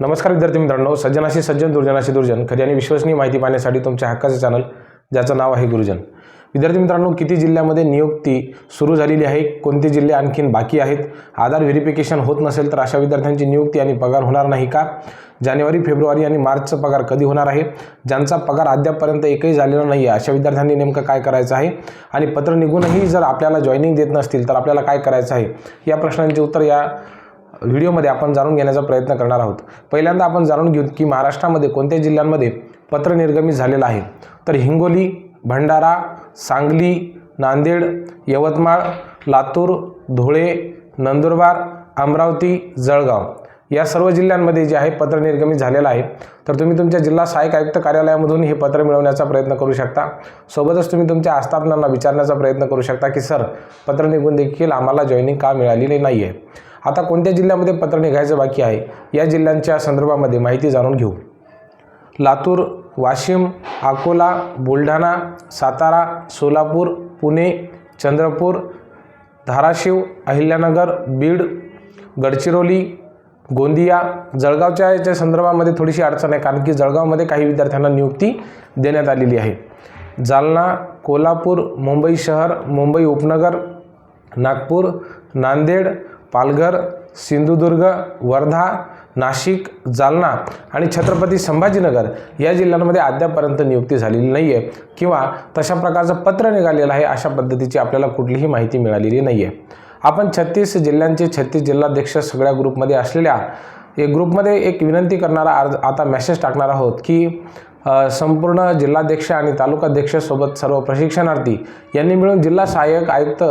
नमस्कार विद्यार्थी मित्रांनो सज्जनाशी सज्जन दुर्जनाशी दुर्जन. खरी आणि विश्वसनीय माहिती पाहण्यासाठी तुमच्या हक्काचे चॅनल ज्याचं नाव आहे गुरुजन. विद्यार्थी मित्रांनो किती जिल्ह्यामध्ये नियुक्ती सुरू झालेली आहे कोणते जिल्हे आणखीन बाकी आहेत आधार व्हेरिफिकेशन होत नसेल तर अशा विद्यार्थ्यांची नियुक्ती आणि पगार होणार नाही का? जानेवारी फेब्रुवारी आणि मार्चचा पगार कधी होणार आहे? ज्यांचा पगार अद्यापपर्यंत एकही झालेला नाही आहे अशा विद्यार्थ्यांनी नेमकं काय करायचं आहे? आणि पत्र निघूनही जर आपल्याला जॉईनिंग देत नसतील तर आपल्याला काय करायचं आहे? या प्रश्नांचे उत्तर या व्हिडिओमध्ये आपण जाणून घेण्याचा प्रयत्न करणार आहोत. पहिल्यांदा आपण जाणून घेऊ की महाराष्ट्रामध्ये कोणत्या जिल्ह्यांमध्ये पत्र निर्गमित झालेलं आहे. तर हिंगोली भंडारा सांगली नांदेड यवतमाळ लातूर धुळे नंदुरबार अमरावती जळगाव या सर्व जिल्ह्यांमध्ये जे आहे पत्र निर्गमित झालेलं आहे. तर तुम्ही तुमच्या जिल्हा सहाय्यक आयुक्त कार्यालयामधून हे पत्र मिळवण्याचा प्रयत्न करू शकता. सोबतच तुम्ही तुमच्या आस्थापनांना विचारण्याचा प्रयत्न करू शकता की सर पत्र निघून देखील आम्हाला जॉईनिंग का मिळालेली नाही आहे आता कोणत्या जिल्ह्यामध्ये पत्र निघायचं बाकी आहे? या जिल्ह्यांच्या संदर्भामध्ये माहिती जाणून घेऊ. लातूर वाशिम अकोला बुलढाणा सातारा सोलापूर पुणे चंद्रपूर धाराशिव अहिल्यानगर बीड गडचिरोली गोंदिया जळगावच्या याच्या संदर्भामध्ये थोडीशी अडचण आहे कारण की जळगावमध्ये काही विद्यार्थ्यांना नियुक्ती देण्यात आलेली आहे. जालना कोल्हापूर मुंबई शहर मुंबई उपनगर नागपूर नांदेड पालघर सिंधुदुर्ग वर्धा नाशिक जालना आणि छत्रपती संभाजीनगर या जिल्ह्यांमध्ये अद्यापर्यंत नियुक्ती झालेली नाही आहे किंवा तशा प्रकारचं पत्र निघालेलं आहे अशा पद्धतीची आपल्याला कुठलीही माहिती मिळालेली नाही आहे आपण छत्तीस जिल्ह्यांचे छत्तीस जिल्हाध्यक्ष सगळ्या ग्रुपमध्ये असलेल्या एक ग्रुपमध्ये एक विनंती करणारा अर्ज आता मेसेज टाकणार आहोत की संपूर्ण जिल्हाध्यक्ष आणि तालुकाध्यक्षसोबत सर्व प्रशिक्षणार्थी यांनी मिळून जिल्हा सहाय्यक आयुक्त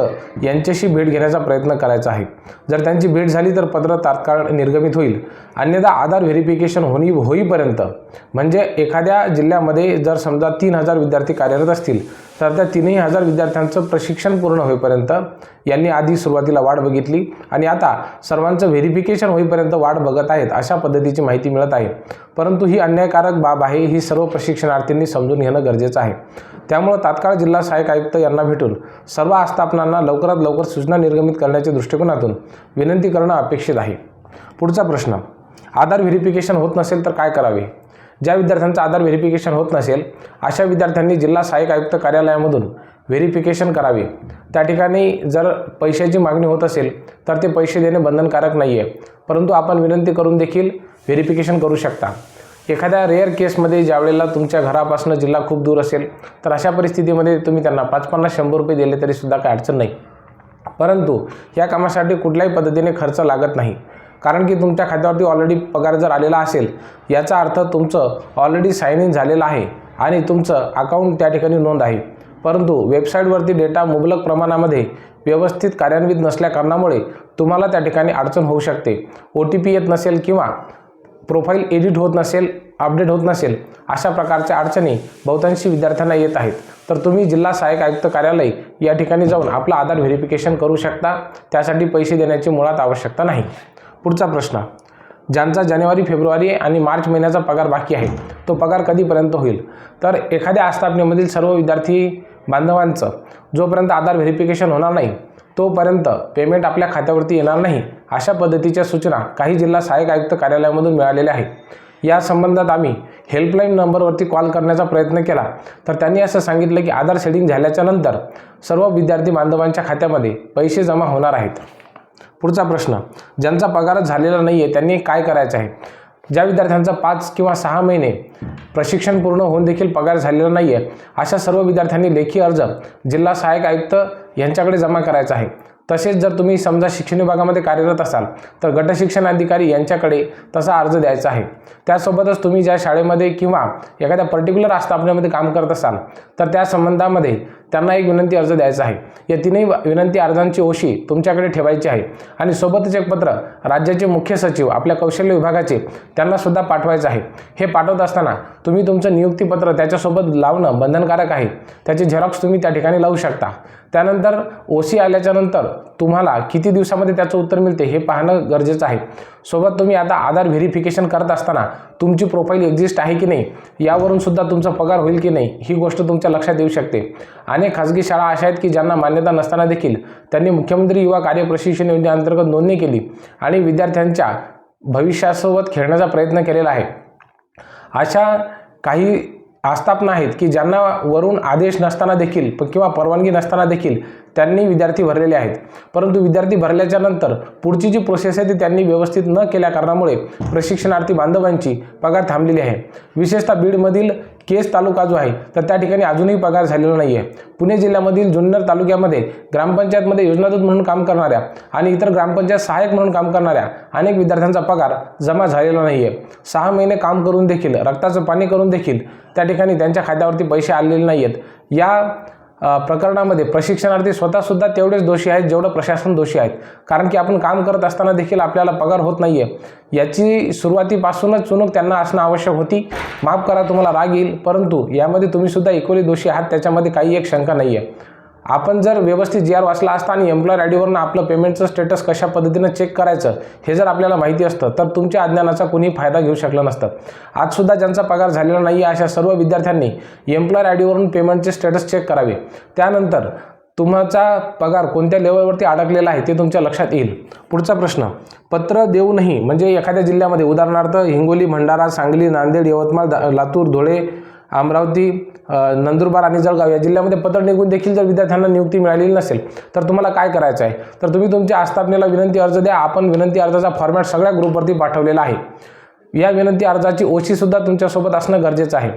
यांच्याशी भेट घेण्याचा प्रयत्न करायचा आहे. जर त्यांची भेट झाली तर पत्र तात्काळ निर्गमित होईल. अन्यथा आधार व्हेरिफिकेशन होणी होईपर्यंत. म्हणजे एखाद्या जिल्ह्यामध्ये जर समजा तीन हजार विद्यार्थी कार्यरत असतील सध्या तीनही हजार विद्यार्थ्यांचं प्रशिक्षण पूर्ण होईपर्यंत यांनी आधी सुरुवातीला वाट बघितली आणि आता सर्वांचं व्हेरिफिकेशन होईपर्यंत वाट बघत आहेत अशा पद्धतीची माहिती मिळत आहे. परंतु ही अन्यायकारक बाब आहे ही सर्व प्रशिक्षणार्थींनी समजून घेणं गरजेचं आहे. त्यामुळं तात्काळ जिल्हा सहाय्यक आयुक्त यांना भेटून सर्व आस्थापनांना लवकरात लवकर सूचना निर्गमित करण्याच्या दृष्टिकोनातून विनंती करणं अपेक्षित आहे. पुढचा प्रश्न आधार व्हेरिफिकेशन होत नसेल तर काय करावे? ज्या विद्यार्थ्यांचं आधार व्हेरिफिकेशन होत नसेल अशा विद्यार्थ्यांनी जिल्हा सहाय्यक आयुक्त कार्यालयामधून व्हेरिफिकेशन करावे. त्या ठिकाणी जर पैशाची मागणी होत असेल तर ते पैसे देणे बंधनकारक नाही आहे परंतु आपण विनंती करून देखील व्हेरिफिकेशन करू शकता. एखाद्या रेअर केसमध्ये ज्यावेळेला तुमच्या घरापासून जिल्हा खूप दूर असेल तर अशा परिस्थितीमध्ये तुम्ही त्यांना पाच पन्नास शंभर रुपये दिले तरीसुद्धा काही अडचण नाही. परंतु या कामासाठी कुठल्याही पद्धतीने खर्च लागत नाही. कारण की तुमच्या खात्यावरती ऑलरेडी पगार जर आलेला असेल याचा अर्थ तुमचं ऑलरेडी साईन इन झालेलं आहे आणि तुमचं अकाउंट त्या ठिकाणी नोंद आहे. परंतु वेबसाईटवरती डेटा मुबलक प्रमाणामध्ये व्यवस्थित कार्यान्वित नसल्या कारणामुळे तुम्हाला त्या ठिकाणी अडचण होऊ शकते. ओ टी पी येत नसेल किंवा प्रोफाईल एडिट होत नसेल अपडेट होत नसेल अशा प्रकारच्या अडचणी बहुतांशी विद्यार्थ्यांना येत आहेत. तर तुम्ही जिल्हा सहाय्यक आयुक्त कार्यालय या ठिकाणी जाऊन आपलं आधार व्हेरिफिकेशन करू शकता. त्यासाठी पैसे देण्याची मुळात आवश्यकता नाही. पुढचा प्रश्न. ज्यांचा जानेवारी फेब्रुवारी आणि मार्च महिन्याचा पगार बाकी आहे तो पगार कधीपर्यंत होईल? तर एखाद्या आस्थापनेमधील सर्व विद्यार्थी बांधवांचं जोपर्यंत आधार व्हेरिफिकेशन होणार नाही तोपर्यंत पेमेंट आपल्या खात्यावरती येणार नाही अशा पद्धतीच्या सूचना काही जिल्हा सहाय्यक आयुक्त कार्यालयामधून मिळालेल्या आहेत. या संबंधात आम्ही हेल्पलाईन नंबरवरती कॉल करण्याचा प्रयत्न केला. तर त्यांनी असं सांगितलं की आधार सेडिंग झाल्याच्यानंतर सर्व विद्यार्थी बांधवांच्या खात्यामध्ये पैसे जमा होणार आहेत. पुढचा प्रश्न ज्यांचा पगारच झालेला नाही आहे त्यांनी काय करायचं आहे? ज्या विद्यार्थ्यांचा पाच किंवा सहा महिने प्रशिक्षण पूर्ण होऊन देखील पगार झालेला नाही आहे अशा सर्व विद्यार्थ्यांनी लेखी अर्ज जिल्हा सहाय्यक आयुक्त यांच्याकडे जमा करायचा आहे. तसेच जर तुम्ही समजा शिक्षण विभागामध्ये कार्यरत असाल तर गट शिक्षण अधिकारी यांच्याकडे तसा अर्ज द्यायचा आहे. त्यासोबतच तुम्ही ज्या शाळेमध्ये किंवा एखाद्या पर्टिक्युलर आस्थापनेमध्ये काम करत असाल तर त्या संबंधामध्ये त्यांना एक विनंती अर्ज द्यायचा आहे. या तीनही विनंती अर्जांची ओशी तुमच्याकडे ठेवायची आहे आणि सोबतच एक पत्र राज्याचे मुख्य सचिव आपल्या कौशल्य विभागाचे त्यांनासुद्धा पाठवायचं आहे. हे पाठवत असताना तुम्ही तुमचं नियुक्तीपत्र त्याच्यासोबत लावणं बंधनकारक आहे. त्याचे झेरॉक्स तुम्ही त्या ठिकाणी लावू शकता. त्यानंतर ओ सी आल्याच्यानंतर तुम्हाला किती दिवसामध्ये त्याचं उत्तर मिळते हे पाहणं गरजेचं आहे. सोबत तुम्ही आता आधार व्हेरिफिकेशन करत असताना तुमची प्रोफाईल एक्झिस्ट आहे की नाही यावरून सुद्धा तुमचा पगार होईल की नाही ही गोष्ट तुमच्या लक्षात येऊ शकते. अनेक खाजगी शाळा अशा आहेत की ज्यांना मान्यता नसताना देखील त्यांनी मुख्यमंत्री युवा कार्य प्रशिक्षण योजनेअंतर्गत नोंदणी केली आणि विद्यार्थ्यांच्या भविष्यासोबत खेळण्याचा प्रयत्न केलेला आहे. अशा काही आस्थापना आहेत की ज्यांना वरून आदेश नसताना देखील प- किंवा परवानगी नसताना देखील त्यांनी विद्यार्थी भरलेले आहेत. परंतु विद्यार्थी भरल्याच्या नंतर पुढची जी प्रोसेस आहे ती त्यांनी व्यवस्थित न केल्या कारणामुळे प्रशिक्षणार्थी बांधवांची पगार थांबलेली आहे. विशेषतः बीडमधील केस तालुका जो आहे तर त्या ठिकाणी अजूनही पगार झालेला नाही आहे पुणे जिल्ह्यामधील जुन्नर तालुक्यामध्ये ग्रामपंचायतमध्ये योजनादूत म्हणून काम करणाऱ्या आणि इतर ग्रामपंचायत सहाय्यक म्हणून काम करणाऱ्या अनेक विद्यार्थ्यांचा पगार जमा झालेला नाही आहे सहा महिने काम करून देखील रक्ताचं पाणी करून देखील त्या ठिकाणी त्यांच्या खात्यावरती पैसे आलेले नाही आहेत या प्रकरणामध्ये प्रशिक्षणार्थी स्वतःसुद्धा तेवढेच दोषी आहेत जेवढं प्रशासन दोषी आहेत. कारण की आपण काम करत असताना देखील आपल्याला पगार होत नाही आहे याची सुरुवातीपासूनच चुनूक त्यांना असणं आवश्यक होती. माफ करा तुम्हाला राग येईल. परंतु यामध्ये तुम्हीसुद्धा इक्वली दोषी आहात त्याच्यामध्ये काही एक शंका नाही आहे आपण जर व्यवस्थित जी आर वाचला असता आणि एम्प्लॉयर आय डीवरनं आपलं पेमेंटचं स्टेटस कशा पद्धतीनं चेक करायचं हे जर आपल्याला माहिती असतं तर तुमच्या अज्ञानाचा कोणी फायदा घेऊ शकलं नसतं. आजसुद्धा ज्यांचा पगार झालेला नाही आहे अशा सर्व विद्यार्थ्यांनी एम्प्लॉयर आय डीवरून पेमेंटचे स्टेटस चेक करावे. त्यानंतर तुमचा पगार कोणत्या लेवलवरती अडकलेला आहे ते तुमच्या लक्षात येईल. पुढचा प्रश्न पत्र देऊनही म्हणजे एखाद्या जिल्ह्यामध्ये उदाहरणार्थ हिंगोली भंडारा सांगली नांदेड यवतमाळ दा- लातूर धुळे अमरावती नंदुरबार आणि जळगाव या जिल्ह्यामध्ये पत्र निघून देखील जर विद्यार्थ्यांना नियुक्ती मिळालेली नसेल तर तुम्हाला काय करायचं आहे? तर तुम्ही तुमच्या आस्थापनेला विनंती अर्ज द्या. आपण विनंती अर्जाचा फॉर्मॅट सगळ्या ग्रुपवरती पाठवलेला आहे. या विनंती अर्जाची ओशीसुद्धा तुमच्यासोबत असणं गरजेचं आहे.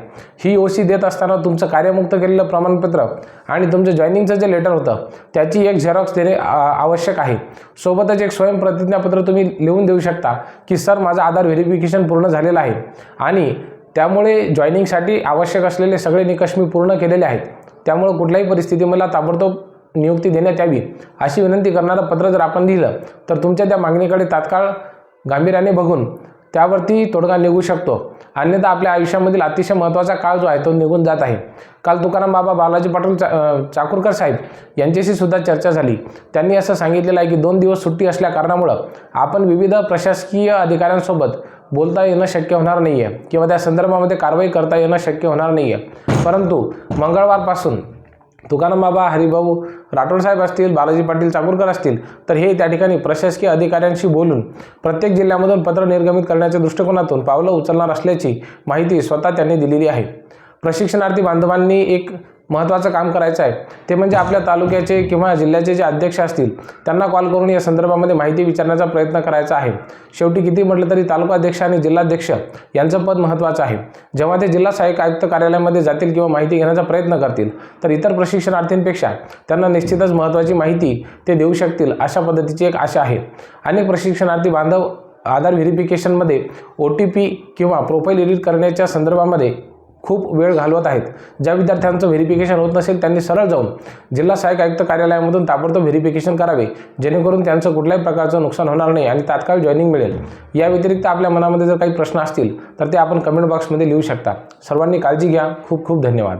ही ओशी देत असताना तुमचं कार्यमुक्त केलेलं प्रमाणपत्र आणि तुमचं जॉईनिंगचं जे लेटर होतं त्याची एक झेरॉक्स देणे आवश्यक आहे. सोबतच एक स्वयंप्रतिज्ञापत्र तुम्ही लिहून देऊ शकता की सर माझं आधार व्हेरिफिकेशन पूर्ण झालेलं आहे. आणि त्यामुळे जॉईनिंगसाठी आवश्यक असलेले सगळे निकष मी पूर्ण केलेले आहेत. त्यामुळे कुठल्याही परिस्थिती मला ताबडतोब नियुक्ती देण्यात यावी अशी विनंती करणारं पत्र जर आपण लिहिलं तर तुमच्या त्या मागणीकडे तात्काळ गांभीर्याने बघून त्यावरती तोडगा निघू शकतो. अन्यथा आपल्या आयुष्यामधील अतिशय महत्त्वाचा काळ जो आहे तो निघून जात आहे. काल तुकाराम बाबा बालाजी पाटील चा चाकूरकर साहेब यांच्याशी सुद्धा चर्चा झाली. त्यांनी असं सांगितलेलं आहे की दोन दिवस सुट्टी असल्या कारणामुळं आपण विविध प्रशासकीय अधिकाऱ्यांसोबत बोलता येणं शक्य होणार नाही आहे किंवा त्या संदर्भामध्ये कारवाई करता येणं शक्य होणार नाही आहे परंतु मंगळवारपासून तुकाराम बाबा हरिभाऊ राठोड साहेब असतील बालाजी पाटील चाकूरकर असतील तर हे त्या ठिकाणी प्रशासकीय अधिकाऱ्यांशी बोलून प्रत्येक जिल्ह्यामधून पत्र निर्गमित करण्याच्या दृष्टिकोनातून पावलं उचलणार असल्याची माहिती स्वतः त्यांनी दिलेली आहे. प्रशिक्षणार्थी बांधवांनी एक महत्त्वाचं काम करायचं आहे. ते म्हणजे आपल्या तालुक्याचे किंवा जिल्ह्याचे जे अध्यक्ष असतील त्यांना कॉल करून या संदर्भामध्ये माहिती विचारण्याचा प्रयत्न करायचा आहे. शेवटी किती म्हटलं तरी तालुका अध्यक्ष आणि जिल्हाध्यक्ष यांचं पद महत्त्वाचं आहे. जेव्हा ते जिल्हा सहाय्यक आयुक्त कार्यालयामध्ये जातील किंवा माहिती घेण्याचा प्रयत्न करतील तर इतर प्रशिक्षणार्थींपेक्षा त्यांना निश्चितच महत्त्वाची माहिती ते देऊ शकतील अशा पद्धतीची एक आशा आहे. अनेक प्रशिक्षणार्थी बांधव आधार व्हेरिफिकेशनमध्ये ओ टी पी किंवा प्रोफाईल एडिट करण्याच्या संदर्भामध्ये खूप वेळ घालवत आहेत. ज्या विद्यार्थ्यांचं व्हेरिफिकेशन होत नसेल त्यांनी सरळ जाऊन जिल्हा सहाय्यक आयुक्त कार्यालयामधून ताबडतोब व्हेरिफिकेशन करावे जेणेकरून त्यांचं कुठल्याही प्रकारचं नुकसान होणार नाही आणि तात्काळ जॉईनिंग मिळेल. या व्यतिरिक्त आपल्या मनामध्ये जर काही प्रश्न असतील तर ते आपण कमेंट बॉक्समध्ये लिहू शकता. सर्वांनी काळजी घ्या. खूप खूप धन्यवाद.